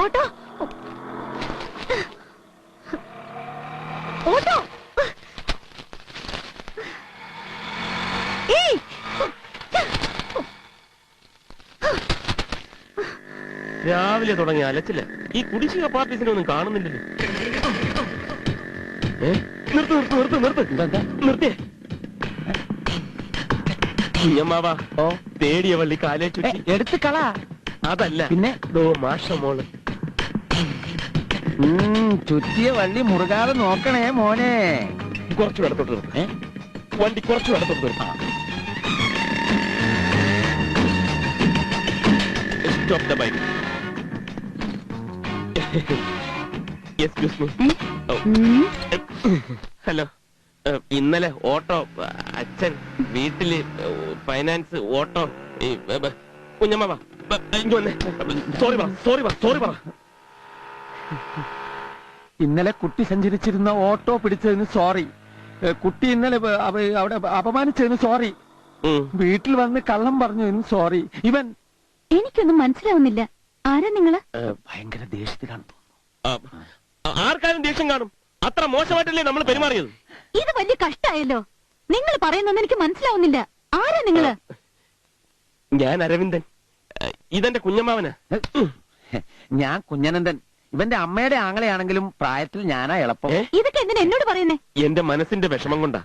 Auto. Auto. രാവിലെ തുടങ്ങി അലച്ചില്ല ഈ കുടിശ്ശിക പാർട്ടീസിനെ ഒന്നും കാണുന്നില്ലല്ലോ. ഏ? നിർത്ത് നിർത്ത് നിർത്ത് നിർത്ത്. നിർത്തിയേ കുഞ്ഞമ്മാവാ ഓ. തേടിയ വള്ളി കാലേ ചുറ്റി എടുത്ത് കള. അതല്ല. പിന്നെ? ദോ മാഷ മോൾ. ചുറ്റിയ വള്ളി മുറുകാതെ നോക്കണേ മോനെ. കുറച്ചു ഇടത്തോട്ട് നിർത്ത്? വണ്ടി കുറച്ചു ഇടത്തോട്ട് നിർത്ത്. Stop the bike excuse me ഉം. ഹലോ ഇന്നലെ ഓട്ടോ അച്ഛൻ വീട്ടിൽ ഫൈനാൻസ് ഓട്ടോ കുഞ്ഞമ്മ സോറി പറ സോറി പറ സോറി പറ ഇന്നലെ കുട്ടി സഞ്ചരിച്ചിരുന്ന ഓട്ടോ പിടിച്ചതിന് സോറി. കുട്ടി ഇന്നലെ അവിടെ അപമാനിച്ചതിന് സോറി. വീട്ടിൽ വന്ന് കള്ളം പറഞ്ഞതിന് സോറി. ഇവൻ എനിക്കൊന്നും മനസ്സിലാവുന്നില്ല. ആരാ നിങ്ങൾ? ഭയങ്കര ദേഷ്യത്തിലാണ് ആ, ആർക്കാരും ദേഷ്യം കാണും. അത്ര മോശമായിട്ടല്ലേ നമ്മൾ പെരുമാറിയത്? ഇത് വലിയ കഷ്ടായല്ലോ. നിങ്ങൾ പറയുന്നൊന്നും എനിക്ക് മനസ്സിലാവുന്നില്ല. ആരാ നിങ്ങൾ? ഞാൻ അരവിന്ദൻ. ഇതെന്റെ കുഞ്ഞമ്മാവനാ. ഞാൻ കുഞ്ഞനന്ദൻ. ഇവന്റെ അമ്മയുടെ ആങ്ങളെയാണെങ്കിലും പ്രായത്തിൽ ഞാനാ എളുപ്പം? ഇതൊക്കെ എന്തിനാ എന്നോട് പറയുന്നേ? എന്റെ മനസ്സിന്റെ വിഷമം കൊണ്ടാ.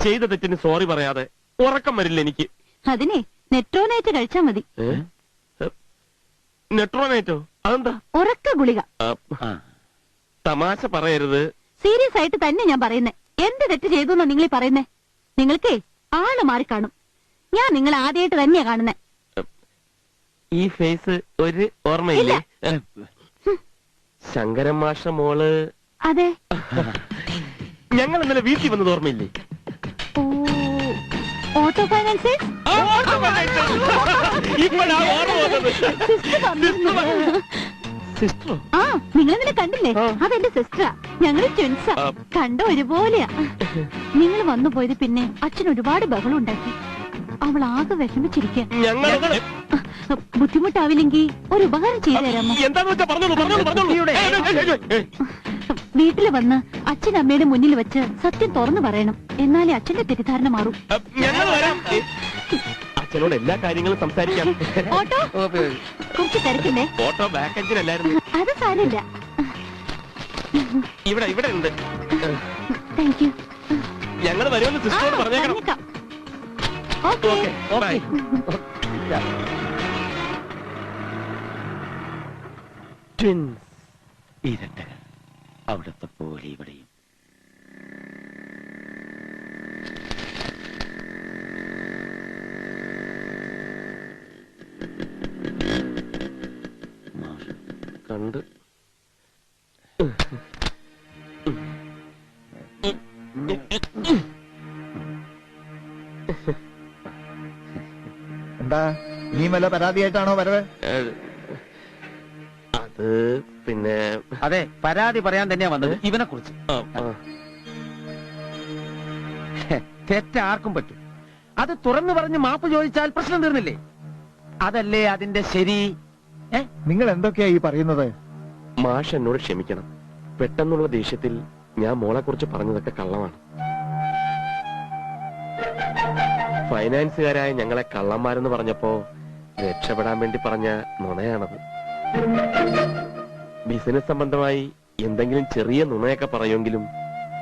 ചെയ്ത തെറ്റിന് സോറി പറയാതെ ഉറക്കം വരില്ല എനിക്ക്. അതിനെ നെട്രോനൈറ്റ് കഴിച്ചാ മതി. നെട്രോനേറ്റോ? അതെന്താ? ഉറക്ക ഗുളിക. തമാശ പറയരുത്. സീരിയസ് ആയിട്ട് തന്നെ ഞാൻ പറയുന്നേ. എന്ത് തെറ്റ് ചെയ്തു എന്നാ നിങ്ങൾ പറയുന്നേ? നിങ്ങൾക്കേ ആൾ മാറി കാണും. ഞാൻ നിങ്ങൾ ആദ്യമായിട്ട് തന്നെയാ കാണുന്നേ. ഈ ഫേസ് ഒരു ഓർമ്മയില്ലേ? ശങ്കരൻ മാഷ മോൾ. അതെ. ഞങ്ങൾ ഇന്നലെ വീട്ടിൽ വന്നത് ഓർമ്മയില്ലേ? ഓട്ടോ ഫൈനാൻസ് ആ നിങ്ങൾ ഇന്നലെ കണ്ടില്ലേ. അതെന്റെ സിസ്റ്ററാ. ഞങ്ങൾ ട്വിൻസാ. കണ്ട ഒരുപോലെയാ. നിങ്ങൾ വന്നു പോയത് പിന്നെ അച്ഛൻ ഒരുപാട് ബഹളം ഉണ്ടാക്കി. അവൾ ആകെ വിഷമിച്ചിരിക്കുക ബുദ്ധിമുട്ടാവില്ലെങ്കിൽ ഒരു ഉപകാരം ചെയ്തു തരാമോ? എന്താന്ന് വെച്ചാ പറഞ്ഞോളൂ പറഞ്ഞോളൂ പറഞ്ഞോളൂ. ഏയ്, ഏയ്, ഏയ്, ഏയ്, ഏയ്. വീട്ടിൽ വന്ന് അച്ഛൻ അമ്മയുടെ മുന്നിൽ വെച്ച് സത്യം തുറന്നു പറയണം. എന്നാലേ അച്ഛന്റെ തെറ്റിദ്ധാരണ മാറും. ഞങ്ങൾ വരാം. അച്ഛനോട് എല്ലാ കാര്യങ്ങളും സംസാരിക്കാം. ഓട്ടോ? കുറച്ച് തിരക്കില്ലേ? ഓട്ടോ ബാക്ക് എഞ്ചിനല്ലായിരുന്നു അത് സാരമില്ല. ഇവിടെ ഇവിടെ ഉണ്ട്. താങ്ക് യു ഞങ്ങൾ വരുമെന്ന് സിസ്റ്ററോട് പറഞ്ഞേക്കണം. ഓക്കേ ഓക്കെ ഓക്കെ ട്വിൻസ് ഇരട്ടകൾ അവിടുത്തെ പോലെ ഇവിടെയും. കണ്ട്. എന്താ? നീ വല്ല പരാതിയായിട്ടാണോ വരവ്? പിന്നെ അതെ പരാതി പറയാൻ തന്നെയാ വന്നത്. ഇവനെ കുറിച്ച് ആ, ആ. തെറ്റ് ആർക്കും പറ്റും. അത് തുറന്നു പറഞ്ഞ് മാപ്പ് ചോദിച്ചാൽ പ്രശ്നം തീർന്നില്ലേ? അതല്ലേ അതിന്റെ ശരി? നിങ്ങൾ എന്തൊക്കെയാ ഈ പറയുന്നത്? മാഷ് എന്നോട് ക്ഷമിക്കണം. പെട്ടെന്നുള്ള ദേഷ്യത്തിൽ ഞാൻ മോളെ കുറിച്ച് പറഞ്ഞതൊക്കെ കള്ളമാണ്. ഫൈനാൻസുകാരായ ഞങ്ങളെ കള്ളന്മാരെന്ന് പറഞ്ഞപ്പോ രക്ഷപ്പെടാൻ വേണ്ടി പറഞ്ഞ നുണയാണത്. ബിസിനസ് സംബന്ധമായി എന്തെങ്കിലും ചെറിയ നുണയൊക്കെ പറയുമെങ്കിലും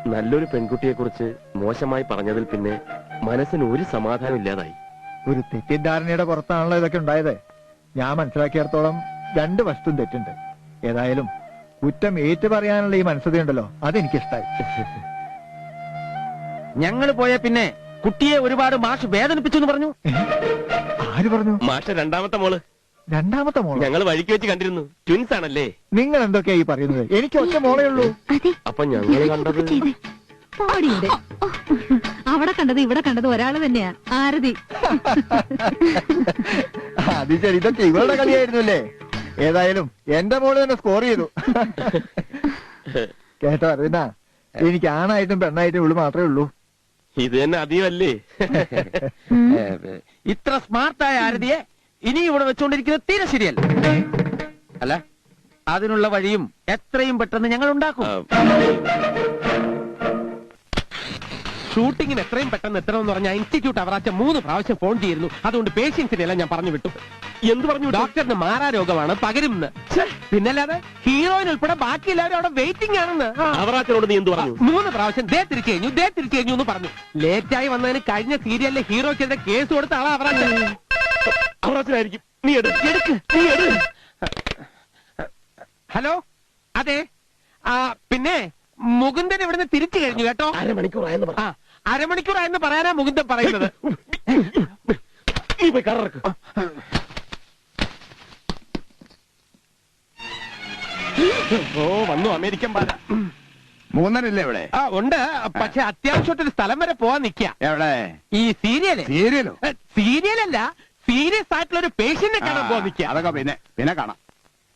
നല്ലൊരു പെൺകുട്ടിയെ കുറിച്ച് മോശമായി പറഞ്ഞതിൽ പിന്നെ മനസ്സിന് ഒരു സമാധാനം ഇല്ലാതായി. ഒരു തെറ്റിദ്ധാരണയുടെ പുറത്താണല്ലോ ഇതൊക്കെ ഉണ്ടായത്. ഞാൻ മനസ്സിലാക്കിയിടത്തോളം രണ്ട് വസ്തും തെറ്റുണ്ട്. ഏതായാലും കുറ്റം ഏറ്റു പറയാനുള്ള ഈ മനസ്സതയുണ്ടല്ലോ അതെനിക്കിഷ്ടായി. ഞങ്ങൾ പോയ പിന്നെ കുട്ടിയെ ഒരുപാട് മാഷ് വേദനിപ്പിച്ചു എന്ന് പറഞ്ഞു. ആര് പറഞ്ഞു? മാഷ് രണ്ടാമത്തെ മോൾ. രണ്ടാമത്തെ മോൾ? ഞങ്ങൾ വഴിക്ക് വെച്ച് കണ്ടിരുന്നു. ട്വിൻസ് ആണല്ലേ? നിങ്ങൾ എന്തൊക്കെയാ ഈ പറയുന്നത്? എനിക്ക് ഒറ്റ മോളേ ഉള്ളൂ. അതെ. അപ്പൊ ഞങ്ങൾ കണ്ടത്? ചെയ്തേ? അവിടെ കണ്ടത് ഇവിടെ കണ്ടത് ഒരാൾ തന്നെയാ. ആരതി. അത് ശരി. ഇതൊക്കെ ഇവളുടെ കളിയായിരുന്നു അല്ലേ ഏതായാലും എന്റെ മോൾ തന്നെ സ്കോർ ചെയ്തു. കേട്ടോ അറിയുന്ന എനിക്ക് ആണായിട്ടും പെണ്ണായിട്ടും ഇവൾ മാത്രമേ ഉള്ളൂ. ഇത് തന്നെ അധികമല്ലേ? ഇത്ര സ്മാർട്ടായ ആരതിയെ ഇനി ഇവിടെ വെച്ചുകൊണ്ടിരിക്കുന്നത് തീരെ ശരിയല്ല. അല്ല അതിനുള്ള വഴിയും എത്രയും പെട്ടെന്ന് ഞങ്ങൾ ഉണ്ടാക്കും. ഷൂട്ടിങ്ങിന് എത്രയും പെട്ടെന്ന് എത്തണമെന്ന് പറഞ്ഞ ഇൻസ്റ്റിറ്റ്യൂട്ട് അവറാച്ച മൂന്ന് പ്രാവശ്യം ഫോൺ ചെയ്തിരുന്നു. അതുകൊണ്ട് പേഷ്യൻസിനെ എല്ലാം ഞാൻ പറഞ്ഞു വിട്ടു. എന്ത് പറഞ്ഞു? ഡോക്ടറിന് മാറാ രോഗമാണ് പകരുമെന്ന് പിന്നല്ലാതെ ഹീറോയിൻ ഉൾപ്പെടെ ബാക്കി എല്ലാവരും അവിടെ വെയിറ്റിംഗ് ആണെന്ന്. അവറാച്ചനോട് നീ എന്ത് പറഞ്ഞു? മൂന്ന് പ്രാവശ്യം ദേ തിരിച്ചു കഴിഞ്ഞു ദേ തിരിച്ചു കഴിഞ്ഞു എന്ന് പറഞ്ഞു. ലേറ്റായി വന്നതിന് കഴിഞ്ഞ സീരിയലിലെ ഹീറോയ്ക്കെതിരെ കേസ് കൊടുത്ത ആളാ അവറാച്ച. നീ നീ എടു. ഹലോ? അതെ. ആ പിന്നെ മുകുന്ദൻ ഇവിടുന്ന് തിരിച്ചു കഴിഞ്ഞു കേട്ടോ. അരമണിക്കൂറായെന്ന് പറ. ആ അരമണിക്കൂറായെന്ന് പറയാനാ മുകുന്ദൻ പറയുന്നത്. നീ പോയി കറക്ക് ഓ വന്നു അമേരിക്കൻ പാല. മൂന്നരല്ലേ ഇവിടെ? ആ ഉണ്ട്. പക്ഷെ അത്യാവശ്യമായിട്ടൊരു സ്ഥലം വരെ പോവാൻ നിക്ക. എവിടെ? ഈ സീരിയൽ. സീരിയലോ? സീരിയലല്ല. സീരിയസ് ആയിട്ടുള്ള ഒരു പേഷ്യന്റിനെ കാണാൻ പോവാൻ അതൊക്കെ പിന്നെ പിന്നെ കാണാം.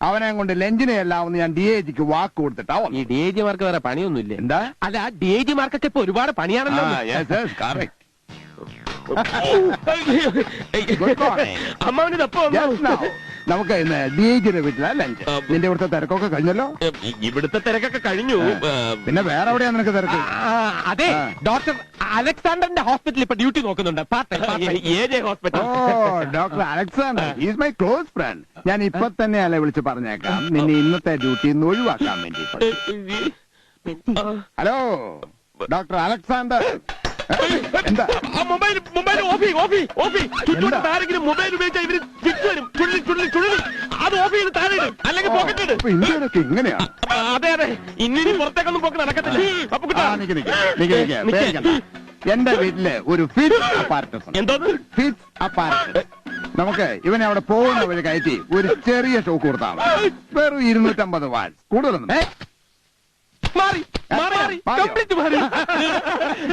അവനെ കൊണ്ട് ലഞ്ചിനെ എല്ലാം ഒന്ന് ഞാൻ ഡി എ ജിക്ക് വാക്ക് കൊടുത്തിട്ടാ ഈ. ഡി ഐ ജിമാർക്ക് വേറെ പണിയൊന്നുമില്ലേ? എന്താ? അല്ല ഡി ഐ ജിമാർക്കൊക്കെ ഇപ്പൊ ഒരുപാട് പണിയാണല്ലോ. ആ, yes, yes, correct. അമ്മാവനിത് എപ്പോ വന്നു? Yes, now. നമുക്ക് ഇന്ന് ഡി ഐ ജിയുടെ വീട്ടിലാ ലഞ്ച്. ആ, നിന്റെ ഇവിടുത്തെ തിരക്കൊക്കെ കഴിഞ്ഞല്ലോ? ഇവിടുത്തെ തിരക്കൊക്കെ കഴിഞ്ഞു. പിന്നെ വേറെ എവിടെയാ നിനക്ക് തിരക്ക്? അതെ ആ. ഡോക്ടർ അലക്സാണ്ടറിന്റെ ഹോസ്പിറ്റലിൽ ഇപ്പൊ ഡ്യൂട്ടി നോക്കുന്നുണ്ട്. Hospital oh doctor Alexander. Is my close friend ഞാൻ ഇപ്പൊ തന്നെ അല്ലെ വിളിച്ച് പറഞ്ഞേക്കാം. നിന്നെ ഇന്നത്തെ ഡ്യൂട്ടി ഒന്ന് ഒഴിവാക്കാൻ വേണ്ടി ഹലോ ഡോക്ടർ അലക്സാണ്ടർ. എന്താ? മൊബൈൽ മൊബൈൽ ഓഫ് ഓഫി? ആരെങ്കിലും മൊബൈൽ ഉപയോഗിച്ചാൽ ഇവർ തിരിച്ചു വരും. ചുള്ളി ചുള്ളി ചുള്ളി അത് ഓഫ് ചെയ്ത് താഴെ ഇടും. അല്ലെങ്കിൽ പോക്കറ്റ് ഇട്. അപ്പൊ ഇന്ത്യയിലൊക്കെ ഇങ്ങനെയാണ് അതെ അതെ. ഇന്നിനി ഇനി പുറത്തേക്കൊന്നും പോക്ക് നടക്കത്തില്ല. അപ്പൊ എന്റെ വീട്ടിൽ ഒരു ഫിറ്റ് അപ്പാർട്ട്മെന്റ് ഫിറ്റ് അപ്പാർട്ട്മെന്റ് നമുക്ക് ഇവനെ അവിടെ പോകുന്ന വഴി കയറ്റി ഒരു ചെറിയ ഷോക്ക് കൊടുത്താൽ മതി. വെറും ഇരുന്നൂറ്റമ്പത് വാൾ കൂടുതലൊന്നും? മാറി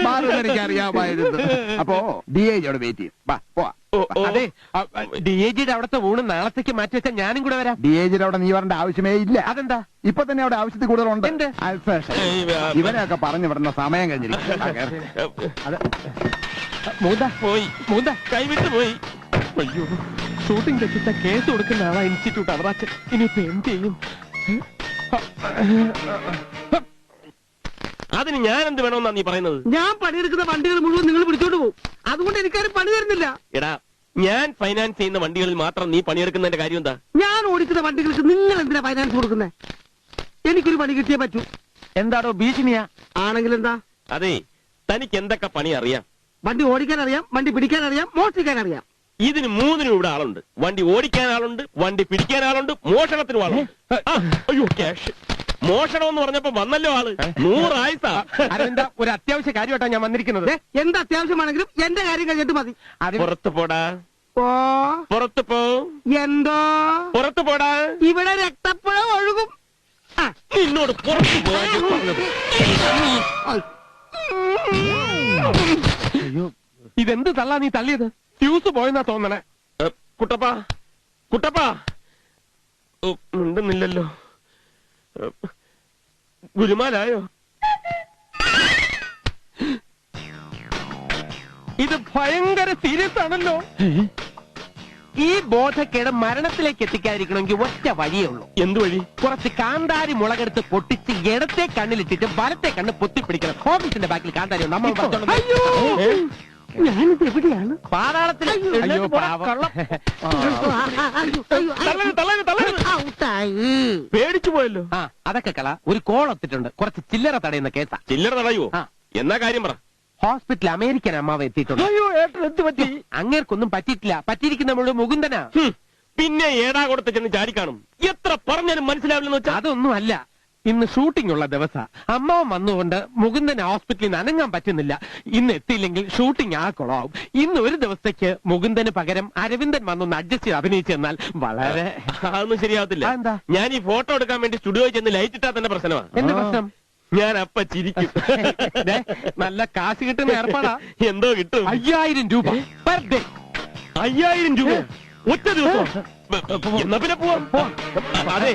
മാറുമെന്ന് എനിക്ക് അറിയാമായിരുന്നു അപ്പോ ഡി ഐ ജിയോട് വെയിറ്റ് ചെയ്യും. വാ പോവാ. അതെ ഡി എ ജിയുടെ അവിടുത്തെ ഊണ് നാളത്തേക്ക് മാറ്റി വെച്ചാൽ ഞാനും കൂടെ വരാം. ഡി ഐ ജിയുടെ അവിടെ നീ വരേണ്ട ആവശ്യമേ ഇല്ല. അതെന്താ? ഇപ്പൊ തന്നെ അവിടെ ആവശ്യത്തിൽ കൂടുതലുണ്ട്. ഇവനെയൊക്കെ പറഞ്ഞു വിടുന്ന സമയം കഴിഞ്ഞിരിക്കും കൈവിട്ട് പോയി. അയ്യോ ഷൂട്ടിംഗ് തെറ്റിച്ച കേസ് കൊടുക്കുന്ന ആളാ ഇൻസ്റ്റിറ്റ്യൂട്ട് അവറാച്ചൻ. ഇനിയിപ്പോ എന്ത് ചെയ്യും? അതിന് ഞാൻ എന്ത് വേണമെന്നാ നീ പറയുന്നത്? ഞാൻ പണിയെടുക്കുന്ന വണ്ടികൾ മുഴുവൻ നിങ്ങൾ പിടിച്ചോണ്ട് പോകും. അതുകൊണ്ട് എനിക്കാരും പണി തരുന്നില്ല. എടാ ഞാൻ ഫൈനാൻസ് ചെയ്യുന്ന വണ്ടികളിൽ മാത്രം നീ പണിയെടുക്കുന്നതിന്റെ കാര്യം എന്താ? ഞാൻ ഓടിക്കുന്ന വണ്ടികൾക്ക് നിങ്ങൾ എന്തിനാ ഫൈനാൻസ് കൊടുക്കുന്നത് എനിക്കൊരു പണി കിട്ടിയേ പറ്റൂ. എന്താടോ ഭീഷണിയാ? ആണെങ്കിൽ എന്താ? അതെ തനിക്ക് എന്തൊക്കെ പണി അറിയാം? വണ്ടി ഓടിക്കാൻ അറിയാം വണ്ടി പിടിക്കാൻ അറിയാം മോഷ്ടിക്കാൻ അറിയാം. ഇതിന് മൂന്നിനും ഇവിടെ ആളുണ്ട്. വണ്ടി ഓടിക്കാൻ ആളുണ്ട് വണ്ടി പിടിക്കാൻ ആളുണ്ട് മോഷണത്തിനും ആളുണ്ട്. ആ, അയ്യോ ക്യാഷ് മോഷണം എന്ന് പറഞ്ഞപ്പോ വന്നല്ലോ ആൾ. നൂറായിസ. അതെന്താ ഒരു അത്യാവശ്യ കാര്യമായിട്ടാ ഞാൻ വന്നിരിക്കുന്നത്? എന്ത് അത്യാവശ്യമാണെങ്കിലും എന്റെ കാര്യം കഴിഞ്ഞിട്ട് മതി. പുറത്തു പോടാ. പുറത്തു പോ. എന്തോ? പുറത്തു പോടാ. ഇവിടെ രക്തപ്പുഴ ഒഴുകും. നിന്നോട് പുറത്തു പോയോ ഇതെന്ത് തള്ളാ നീ തള്ളിയത്? ഫ്യൂസ് പോയെന്നാ തോന്നണേ. കുട്ടപ്പാ. കുട്ടപ്പാ. ഉണ്ടെന്നില്ലല്ലോ. മിണ്ടുന്നില്ലല്ലോ ഗുരുമാലായോ? ഇത് ഭയങ്കര സീരിയസ് ആണല്ലോ. ഈ ബോധക്കേട് മരണത്തിലേക്ക് എത്തിക്കാതിരിക്കണമെങ്കിൽ ഒറ്റ വഴിയേ ഉള്ളൂ. എന്ത് വഴി? കുറച്ച് കാന്താരി മുളകെടുത്ത് പൊട്ടിച്ച് ഇടത്തെ കണ്ണിലിട്ടിട്ട് വലത്തെ കണ്ണ് പൊത്തിപ്പിടിക്കണം. ഓഫീസിന്റെ ബാക്കിൽ കാന്താരി അയ്യോ? ഞാനിത് എവിടെയാണ്? പാതാളത്തിൽ തള്ളരുത്, തള്ളരുത്, തള്ളരുത്. പേടിച്ചു പോയല്ലോ. ആ അതൊക്കെ കള ഒരു കോൾ ഒത്തിട്ടുണ്ട്. കുറച്ച് ചില്ലറ തടയുന്ന കേസാ. ചില്ലറ തടയുവോ? ആ. എന്നാ കാര്യം പറ. ഹോസ്പിറ്റൽ അമേരിക്കൻ അമ്മാവ് എത്തിയിട്ടുണ്ട്. അയ്യോ ഏട്ടൻ എന്ത് പറ്റി? അങ്ങേർക്കൊന്നും പറ്റിയിട്ടില്ല. പറ്റിയിരിക്കുന്ന മുഴുവൻ മുകുന്ദനാ. ഹും, പിന്നെ ഏടാ കൊടുത്ത് ചെന്ന് ചാടിക്കാണും. എത്ര പറഞ്ഞാലും മനസ്സിലാവില്ലെന്ന് വെച്ചാ അതൊന്നും അല്ല ഇന്ന് ഷൂട്ടിംഗ് ഉള്ള ദിവസ. അമ്മാവൻ വന്നുകൊണ്ട് മുകുന്ദനെ ഹോസ്പിറ്റലിൽ നിന്ന് അനങ്ങാൻ പറ്റുന്നില്ല. ഇന്ന് എത്തിയില്ലെങ്കിൽ ഷൂട്ടിംഗ് ആ കുളമാവും ഇന്ന് ഒരു ദിവസത്തേക്ക് മുകുന്ദന് പകരം അരവിന്ദൻ വന്നൊന്ന് അഡ്ജസ്റ്റ് ചെയ്ത് അഭിനയിച്ചു തന്നാൽ വളരെ അതൊന്നും ശരിയാവത്തില്ല. എന്താ? ഞാൻ ഈ ഫോട്ടോ എടുക്കാൻ വേണ്ടി സ്റ്റുഡിയോയിൽ ചെന്ന് ലൈറ്റ് ഇട്ടാ തന്നെ പ്രശ്നമാണ് എന്ത് പ്രശ്നം? ഞാൻ അപ്പ ചിരിക്കും. ദേ, നല്ല കാശ് കിട്ടുന്ന ഏർപ്പാടാ. എന്തോ കിട്ടും. അയ്യായിരം രൂപ പെർ ഡേ അയ്യായിരം രൂപ ഒറ്റ ദിവസം? എന്നാ പിന്നെ പോവാം. അതെ.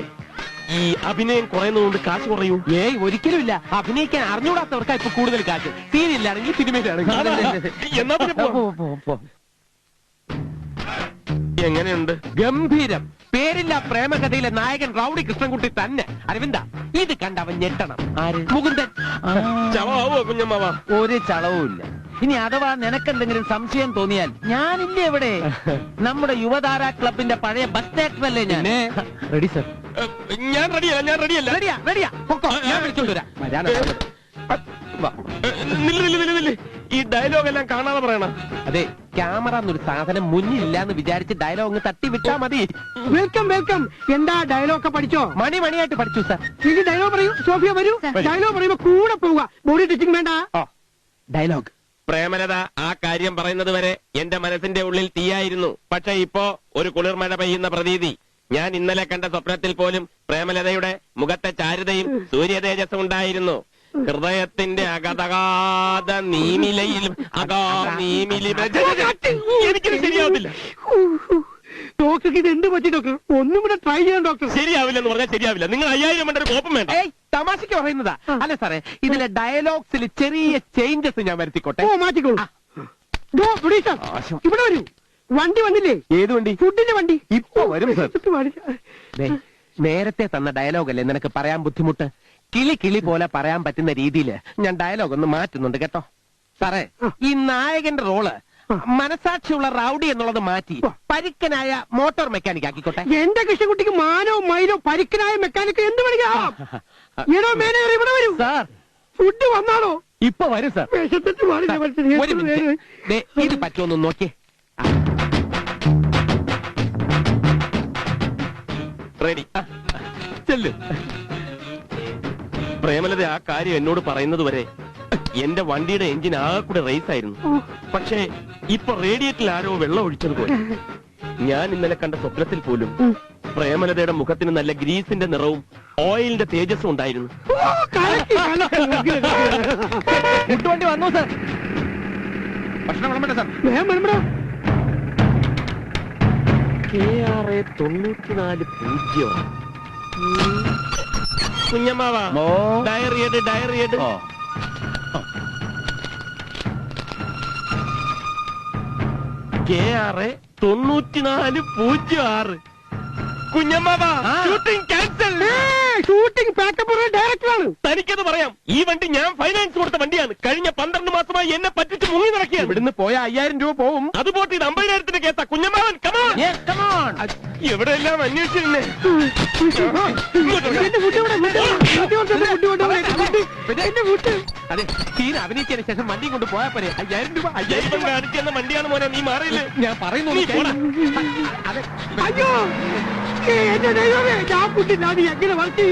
ഈ അഭിനയം കുറയുന്നതുകൊണ്ട് കാശ് കുറയൂ. ഏയ് ഒരിക്കലുമില്ല അഭിനയിക്കാൻ അറിഞ്ഞൂടാത്തവർക്കാ ഇപ്പൊ കൂടുതൽ കാശ്. തീരില്ലാണെങ്കിൽ സിനിമയിലാണെങ്കിൽ എന്നാ പിന്നെ പോ. എങ്ങനെയുണ്ട്? ഗംഭീരം. പേരില്ല പ്രേമകഥയിലെ നായകൻ റൗഡി കൃഷ്ണൻകുട്ടി തന്നെ. അരവിന്ദ ഇത് കണ്ട് അവൻ ഞെട്ടണം. ആര്? മുകുന്ദൻ. ചളമാവോ കുഞ്ഞമ്മാവ? ഒരു ചളവുമില്ല ഇനി അഥവാ നിനക്കെന്തെങ്കിലും സംശയം തോന്നിയാൽ ഞാനില്ലേ എവിടെ നമ്മുടെ യുവതാര ക്ലബിന്റെ പഴയ ബസ് സ്റ്റാൻഡല്ലേ ഞാൻ? Ready sir. ഞാൻ റെഡിയല്ല ഞാൻ റെഡിയല്ല റെഡിയാ റെഡിയാ പൊക്കോ ഞാൻ വിളിച്ചോണ്ട് വരാം. നില്ല് നില്ല് നില്ല് നില്ല്. ഈ ഡയലോഗ് എല്ലാം കാണാതെ പറയണ. അതെ ക്യാമറ എന്നൊരു സാധനം മുന്നിലില്ല എന്ന് വിചാരിച്ച് ഡയലോഗ് തട്ടി വിട്ടാ മതി. വെൽക്കം വെൽക്കം എന്താ ഡയലോഗ് ഒക്കെ പഠിച്ചോ? മണി മണിയായിട്ട് പഠിച്ചു സർ ഇനി ഡയലോഗ് പറയൂ. സോഫിയ വരൂ. ഡയലോഗ് പറയുമ്പോ കൂടെ പോവുക. ബോഡി ടച്ചിങ് വേണ്ട. ഡയലോഗ് പ്രേമലത ആ കാര്യം പറയുന്നത് വരെ എന്റെ മനസ്സിന്റെ ഉള്ളിൽ തീയായിരുന്നു. പക്ഷെ ഇപ്പോ ഒരു കുളിർമഴ പെയ്യുന്ന പ്രതീതി. ഞാൻ ഇന്നലെ കണ്ട സ്വപ്നത്തിൽ പോലും പ്രേമലതയുടെ മുഖത്തെ ചാരുതയും സൂര്യതേജസ്സും ഉണ്ടായിരുന്നു. ഹൃദയത്തിന്റെ അകതകാത നീമിലയിൽ അകാ നീമിലി എനിക്ക് ശരിയാവത്തില്ല. ഡോക്ടർക്ക് ഇത് എന്ത് പറ്റി ഡോക്ടർ? ഒന്നും കൂടെ ട്രൈ ചെയ്യാൻ ഡോക്ടർ. ശരിയാവില്ല എന്ന് പറഞ്ഞാൽ ശരിയാവില്ല. നിങ്ങൾ അയ്യായിരം വേണ്ട ഒരു കോപ്പം വേണ്ട. തമാശക്ക് പറയുന്നതാ. അല്ല സാറേ ഇതിലെ ഡയലോഗ്സിൽ ചെറിയ ചേഞ്ചസ് ഞാൻ വരുത്തിക്കോട്ടെ. ഓ മാറ്റിക്കോളൂ. ഇവിടെ വരൂ. വണ്ടി വന്നില്ലേ? ഏത് വണ്ടി? ഫുഡിന്റെ വണ്ടി. ഇപ്പൊ വരും സർ. നേരത്തെ തന്ന ഡയലോഗല്ലേ നിനക്ക് പറയാൻ ബുദ്ധിമുട്ട്? കിളി കിളി പോലെ പറയാൻ പറ്റുന്ന രീതിയിൽ ഞാൻ ഡയലോഗ് ഒന്ന് മാറ്റുന്നുണ്ട് കേട്ടോ. സാറേ ഈ നായകന്റെ റോൾ മനസാക്ഷിയുള്ള റൗഡി എന്നുള്ളത് മാറ്റി പരിക്കനായ മോട്ടോർ മെക്കാനിക് ആക്കിക്കോട്ടെ. എന്റെ കൃഷ്ണകുട്ടിക്ക് മാനോ മൈലോ പരിക്കനായ മെക്കാനിക് എന്ത് സാർ. ഫുഡ് വന്നാണോ ഇപ്പൊ വരും സാർ. ഇത് പറ്റുമെന്ന് നോക്കിയേ. റെഡി. ചെല്ലു. പ്രേമലത ആ കാര്യം എന്നോട് പറയുന്നത് വരെ എന്റെ വണ്ടിയുടെ എഞ്ചിൻ ആകെ കൂടെ റേസ് ആയിരുന്നു. പക്ഷേ ഇപ്പൊ റേഡിയേറ്റിൽ ആരോ വെള്ളം ഒഴിച്ചത് പോലെ. ഞാൻ ഇന്നലെ കണ്ട സ്വപ്നത്തിൽ പോലും പ്രേമലതയുടെ മുഖത്തിന് നല്ല ഗ്രീസിന്റെ നിറവും ഓയിലിന്റെ തേജസ്സും ഉണ്ടായിരുന്നു. വന്നു സാർ. ഭക്ഷണം വിളമ്പട്ടെ സാർ. വേഗം വരുമ്പോ കെ ആർ എ തൊണ്ണൂറ്റിനാല് പൂജ്യം. കുഞ്ഞമ്മാവാ ഓ. ഡയറി ഡയറിയഡ് ഓ കെ ആർ എ തൊണ്ണൂറ്റിനാല് പൂജ്യം ആറ്. കുഞ്ഞമ്മാവാ. Shooting cancel shooting pack up ഡയറക്ടറാണ് തനിക്കത് പറയാം ഈ വണ്ടി ഞാൻ ഫൈനാൻസ് കൊടുത്ത വണ്ടിയാണ്. കഴിഞ്ഞ പന്ത്രണ്ട് മാസമായി എന്നെ പറ്റിച്ച് മുങ്ങി നടക്കുകയാണ്. ഇവിടുന്ന് പോയ അയ്യായിരം രൂപ പോവും. അത് പോട്ട് ഇത് അമ്പതിനായിരത്തിന്റെ കേസാ കുഞ്ഞമ്മാവൻ. Yes, come on. എവിടെയെല്ലാം അന്വേഷിച്ചിരുന്നേ? അതെ സീൻ അഭിനയിച്ചതിന് ശേഷം വണ്ടി കൊണ്ട് പോയാ പോരെ. അയ്യായിരം രൂപ അയ്യായിരം കാണിച്ചെന്ന വണ്ടിയാണ് മോനെ നീ മാറിയില്ലേ? ഞാൻ പറയുന്നു അയ്യോ. എന്റെ ദൈവമേ ഞാൻ എങ്ങനെ വർക്ക്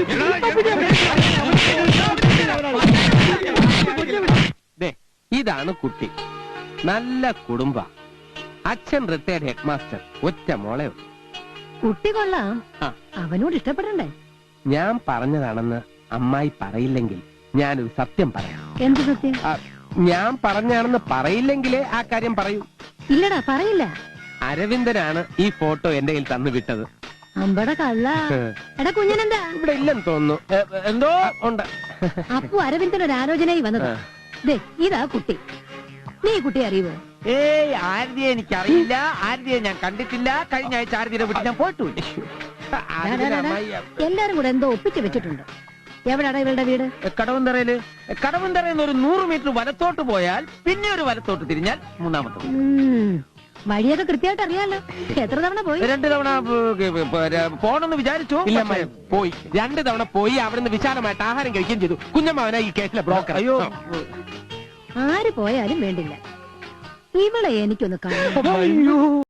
ദേ, ഇതാണ് കുട്ടി. നല്ല കുടുംബ. അച്ഛൻ റിട്ടയർഡ് ഹെഡ് മാസ്റ്റർ ഒറ്റ മോളെ. കുട്ടി കൊള്ളാം. അവനോട് ഇഷ്ടപ്പെടണ്ടേ? ഞാൻ പറഞ്ഞതാണെന്ന് അമ്മായി പറയില്ലെങ്കിൽ ഞാനൊരു സത്യം പറയാം. എന്ത് സത്യം? ഞാൻ പറഞ്ഞാണെന്ന് പറയില്ലെങ്കിലേ ആ കാര്യം പറയൂ. ഇല്ലടാ പറയില്ല. അരവിന്ദനാണ് ഈ ഫോട്ടോ എന്റെ കയ്യിൽ തന്നു വിട്ടത് അമ്പട കള്ള. എടാ കുഞ്ഞനെന്താ? ഇവിടെ ഇല്ലെന്ന് തോന്നുന്നു. എന്തോ? ഉണ്ട്. അപ്പു അരവിന്ദനൊരു ആലോചനയായി വന്നത്. ദേ ഇതാ കുട്ടി. നീ കുട്ടി അറിയുമോ ഏയ് ആരതിയെ എനിക്കറിയില്ല. ആരതിയെ ഞാൻ കണ്ടിട്ടില്ല. കഴിഞ്ഞ ആഴ്ച ആരതിയുടെ വീട്ടിൽ ഞാൻ പോയിട്ടു. എല്ലാരും കൂടെ എന്തോ ഒപ്പിച്ച് വെച്ചിട്ടുണ്ട്. എവിടാടാ ഇവളുടെ വീട്? കടവന്തറയിൽ. കടവന്തറയിൽ നിന്ന് ഒരു നൂറ് മീറ്റർ വലത്തോട്ട് പോയാൽ പിന്നെ ഒരു വലത്തോട്ട് തിരിഞ്ഞാൽ മൂന്നാമത്തെ. വഴിയൊക്കെ കൃത്യമായിട്ട് അറിയാലോ. എത്ര തവണ പോയി? രണ്ട് തവണ പോണെന്ന് വിചാരിച്ചു. ഇല്ല പോയി. രണ്ട് തവണ പോയി അവിടുന്ന് വിശാലമായിട്ട് ആഹാരം കഴിക്കുകയും ചെയ്തു. കുഞ്ഞമ്മാവന ഈ കേസിലെ ബ്രോക്കർ. അയ്യോ. ആര് പോയാലും വേണ്ടില്ല. ഇവളെ എനിക്കൊന്ന് കാണാം അയ്യോ.